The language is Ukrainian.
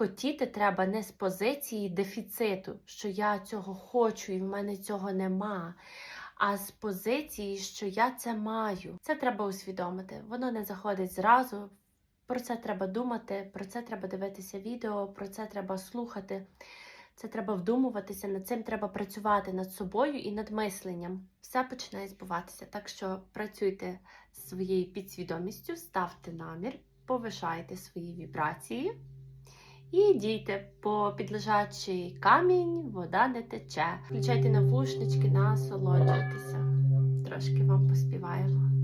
хотіти треба не з позиції дефіциту, що я цього хочу і в мене цього нема. А з позиції, що я це маю. Це треба усвідомити. Воно не заходить зразу. Про це треба думати, про це треба дивитися відео, про це треба слухати. Це треба вдумуватися, над цим треба працювати над собою і над мисленням. Все починає збуватися. Так що працюйте з своєю підсвідомістю, ставте намір, повишайте свої вібрації і дійте по підлежачий камінь, вода не тече. Включайте навушнички, насолоджуйтеся. Трошки вам поспіваємо.